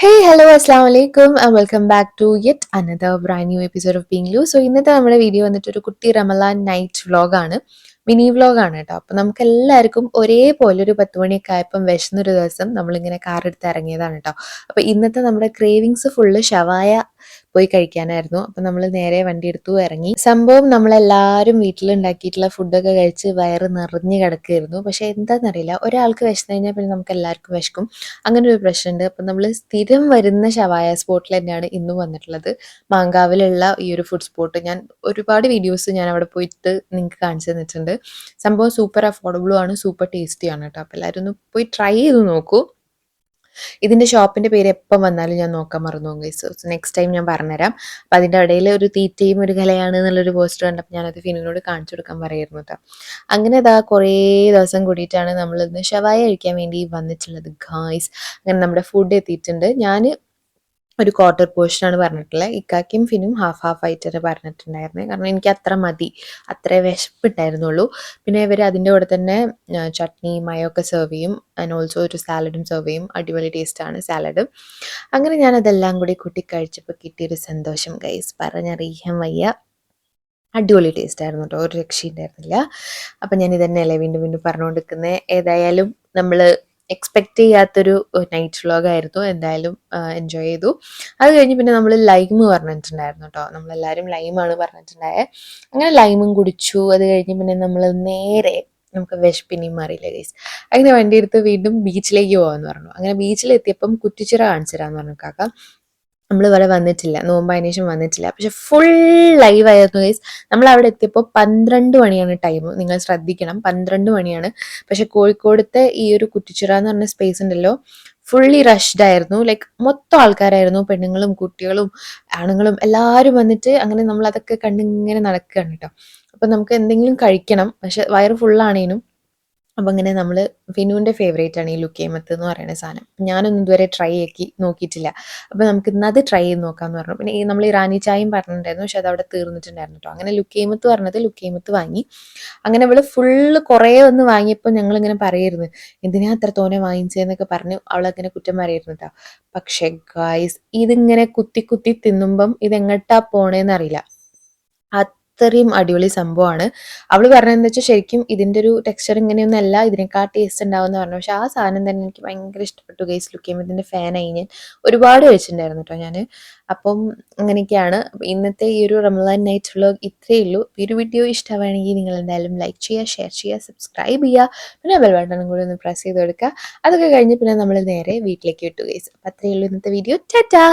ഹേ hello അസ്സാം വലൈക്കും welcome back to yet another brand new episode of being Lu so ഇന്നത്തെ നമ്മുടെ video വന്നിട്ട് ഒരു കുട്ടി റമലാൻ നൈറ്റ് വ്ലോഗാണ് മിനി വ്ലോഗാണ് കേട്ടോ. അപ്പം നമുക്ക് എല്ലാവർക്കും ഒരേപോലെ ഒരു പത്ത് മണിയൊക്കെ ആയപ്പം വിശന്നൊരു ദിവസം നമ്മളിങ്ങനെ കാർ എടുത്ത് ഇറങ്ങിയതാണ് കേട്ടോ. അപ്പം ഇന്നത്തെ നമ്മുടെ ക്രേവിങ്സ് ഫുള്ള് ഷവായ പോയി കഴിക്കാനായിരുന്നു. അപ്പം നമ്മൾ നേരെ വണ്ടി എടുത്തു ഇറങ്ങി. സംഭവം നമ്മളെല്ലാവരും വീട്ടിലുണ്ടാക്കിയിട്ടുള്ള ഫുഡൊക്കെ കഴിച്ച് വയറ് നിറഞ്ഞു കിടക്കുകയായിരുന്നു. പക്ഷേ എന്താണെന്നറിയില്ല ഒരാൾക്ക് വിശന്നു കഴിഞ്ഞാൽ പിന്നെ നമുക്ക് എല്ലാവർക്കും വിശക്കും. അങ്ങനെ ഒരു പ്രശ്നമുണ്ട്. അപ്പം നമ്മൾ സ്ഥിരം വരുന്ന ശവായ സ്പോട്ടിൽ തന്നെയാണ് ഇന്നും വന്നിട്ടുള്ളത്. മാങ്കാവിലുള്ള ഈ ഒരു ഫുഡ് സ്പോട്ട് ഞാൻ ഒരുപാട് വീഡിയോസ് ഞാൻ അവിടെ പോയിട്ട് നിങ്ങൾക്ക് കാണിച്ചു തന്നിട്ടുണ്ട്. സംഭവം സൂപ്പർ അഫോർഡബിളും ആണ് സൂപ്പർ ടേസ്റ്റിയാണ് കേട്ടോ. അപ്പോൾ എല്ലാവരും ഒന്ന് പോയി ട്രൈ ചെയ്ത് നോക്കൂ. ഇതിന്റെ ഷോപ്പിന്റെ പേര് എപ്പം വന്നാലും ഞാൻ നോക്കാൻ മറന്നു ഗൈസ് നെക്സ്റ്റ് ടൈം ഞാൻ പറഞ്ഞുതരാം. അപ്പം അതിന്റെ ഇടയിൽ ഒരു തീറ്റയും ഒരു കലയാണ് എന്നുള്ളൊരു പോസ്റ്റർ കണ്ടപ്പോൾ ഞാനത് ഫിനുവിനോട് കാണിച്ചു കൊടുക്കാൻ പറയായിരുന്നു കേട്ടോ അങ്ങനെ അതാ കുറേ ദിവസം കൂടിയിട്ടാണ് നമ്മളിന്ന് ഷവായ കഴിക്കാൻ വേണ്ടി വന്നിട്ടുള്ളത് ഗായ്സ് അങ്ങനെ നമ്മുടെ ഫുഡ് എത്തിയിട്ടുണ്ട്. ഞാൻ ഒരു ക്വാർട്ടർ പോർഷനാണ് പറഞ്ഞിട്ടുള്ളത് ഇക്കാക്കും ഫിനും ഹാഫ് ഹാഫ് ആയിട്ടാണ് പറഞ്ഞിട്ടുണ്ടായിരുന്നത് കാരണം എനിക്ക് അത്ര മതി. അത്ര വിശപ്പിട്ടായിരുന്നുള്ളൂ പിന്നെ ഇവർ അതിന്റെ കൂടെ തന്നെ ചട്നി മയൊക്കെ സെർവ് ചെയ്യും. ആൻഡ് ഓൾസോ ഒരു സാലഡും സെർവ് ചെയ്യും. അടിപൊളി ടേസ്റ്റാണ് സാലഡും അങ്ങനെ ഞാൻ അതെല്ലാം കൂടി കൂട്ടി കഴിച്ചപ്പോൾ കിട്ടിയൊരു സന്തോഷം ഗൈസ് പറഞ്ഞറിയാൻ വയ്യ. അടിപൊളി ടേസ്റ്റ് ആയിരുന്നു കേട്ടോ ഒരു രക്ഷയുണ്ടായിരുന്നില്ല. അപ്പം ഞാൻ ഇതന്നെയല്ലേ വീണ്ടും വീണ്ടും പറഞ്ഞുകൊണ്ടിരിക്കുന്നത് ഏതായാലും നമ്മൾ എക്സ്പെക്ട് ചെയ്യാത്തൊരു നൈറ്റ് വ്ലോഗ് ആയിരുന്നു. എന്തായാലും എൻജോയ് ചെയ്തു. അത് കഴിഞ്ഞ് പിന്നെ നമ്മൾ ലൈമ് പറഞ്ഞിട്ടുണ്ടായിരുന്നു കേട്ടോ നമ്മളെല്ലാവരും ലൈമാണ് പറഞ്ഞിട്ടുണ്ടായത് അങ്ങനെ ലൈമും കുടിച്ചു. അത് കഴിഞ്ഞ് പിന്നെ നമ്മൾ നേരെ നമുക്ക് വിശപ്പിനെയും മാറിയില്ല ഗൈസ് അങ്ങനെ വണ്ടി എടുത്ത് വീണ്ടും ബീച്ചിലേക്ക് പോകാമെന്ന് പറഞ്ഞു. അങ്ങനെ ബീച്ചിലെത്തിയപ്പം കുറ്റിച്ചിറ കാണിച്ചു തരാമെന്ന് പറഞ്ഞു കാക്ക. നമ്മൾ ഇവിടെ വന്നിട്ടില്ല. നോമ്പ് ശേഷം വന്നിട്ടില്ല. പക്ഷെ ഫുൾ ലൈവ് ആയിരുന്നു ഗൈസ് നമ്മൾ അവിടെ എത്തിയപ്പോൾ പന്ത്രണ്ട് മണിയാണ് ടൈം നിങ്ങൾ ശ്രദ്ധിക്കണം. പന്ത്രണ്ട് മണിയാണ്. പക്ഷെ കോഴിക്കോടത്തെ ഈ ഒരു കുറ്റിച്ചിറ എന്ന് പറഞ്ഞ സ്പേസ് ഉണ്ടല്ലോ ഫുള്ളി റഷ്ഡ് ആയിരുന്നു. ലൈക്ക് മൊത്തം ആൾക്കാരായിരുന്നു. പെണ്ണുങ്ങളും കുട്ടികളും ആണുങ്ങളും എല്ലാവരും വന്നിട്ട് അങ്ങനെ നമ്മൾ അതൊക്കെ കണ്ടിങ്ങനെ നടക്കുകയാണ് കേട്ടോ അപ്പം നമുക്ക് എന്തെങ്കിലും കഴിക്കണം. പക്ഷെ വയറ് ഫുള്ളാണേനും അപ്പോൾ അങ്ങനെ നമ്മൾ വിനുവിന്റെ ഫേവറേറ്റ് ആണ് ഈ ലുക്കേമത്ത് എന്ന് പറയുന്ന സാധനം. ഞാനൊന്നും ഇതുവരെ ട്രൈ ആക്കി നോക്കിയിട്ടില്ല. അപ്പം നമുക്ക് ഇന്നത് ട്രൈ ചെയ്ത് നോക്കാമെന്ന് പറഞ്ഞു. പിന്നെ ഈ നമ്മൾ ഇറാനി ചായയും പറഞ്ഞിട്ടുണ്ടായിരുന്നു. പക്ഷെ അത് അവിടെ തീർന്നിട്ടുണ്ടായിരുന്നു കേട്ടോ. അങ്ങനെ ലുക്കേമത്ത് പറഞ്ഞത് ലുക്കേമത്ത് വാങ്ങി. അങ്ങനെ അവൾ ഫുള്ള് കുറേ വന്ന് വാങ്ങിയപ്പോൾ ഞങ്ങളിങ്ങനെ പറയായിരുന്നു എന്തിനാ അത്ര തോനെ വാങ്ങിച്ചതെന്നൊക്കെ പറഞ്ഞ് അവളങ്ങനെ കുറ്റം പറയായിരുന്നു കേട്ടോ പക്ഷേ ഗായ്സ് ഇതിങ്ങനെ കുത്തി കുത്തി തിന്നുമ്പം ഇതെങ്ങട്ടാ പോണേന്ന് അറിയില്ല. അത്രയും അടിപൊളി സംഭവമാണ്. അവൾ പറഞ്ഞതെന്ന് വെച്ചാൽ ശരിക്കും ഇതിന്റെ ഒരു ടെക്സ്ചർ ഇങ്ങനെയൊന്നല്ല ഇതിനേക്കാൾ ടേസ്റ്റ് ഉണ്ടാവുമെന്ന് പറഞ്ഞു. പക്ഷെ ആ സാധനം തന്നെ എനിക്ക് ഭയങ്കര ഇഷ്ടപ്പെട്ടു ഗൈസ് ലുക്ക് ചെയ്യുമ്പോൾ ഇതിന്റെ ഫാനായി ഞാൻ ഒരുപാട് കഴിച്ചിട്ടുണ്ടായിരുന്നു കേട്ടോ ഞാൻ അപ്പം അങ്ങനെയൊക്കെയാണ് ഇന്നത്തെ ഈ ഒരു റംലാൻ നൈറ്റ് വ്ളോഗ് ഇത്രയേ ഉള്ളൂ. ഈ ഒരു വീഡിയോ ഇഷ്ടമാണെങ്കിൽ നിങ്ങൾ എന്തായാലും ലൈക്ക് ചെയ്യുക ഷെയർ ചെയ്യുക സബ്സ്ക്രൈബ് ചെയ്യുക. പിന്നെ ബെൽ ബട്ടണും കൂടി ഒന്ന് പ്രസ് ചെയ്ത് കൊടുക്കുക. അതൊക്കെ കഴിഞ്ഞ് പിന്നെ നമ്മൾ നേരെ വീട്ടിലേക്ക് വിട്ടു ഗൈസ് അപ്പം അത്രയേ ഉള്ളൂ ഇന്നത്തെ വീഡിയോ ടാറ്റാ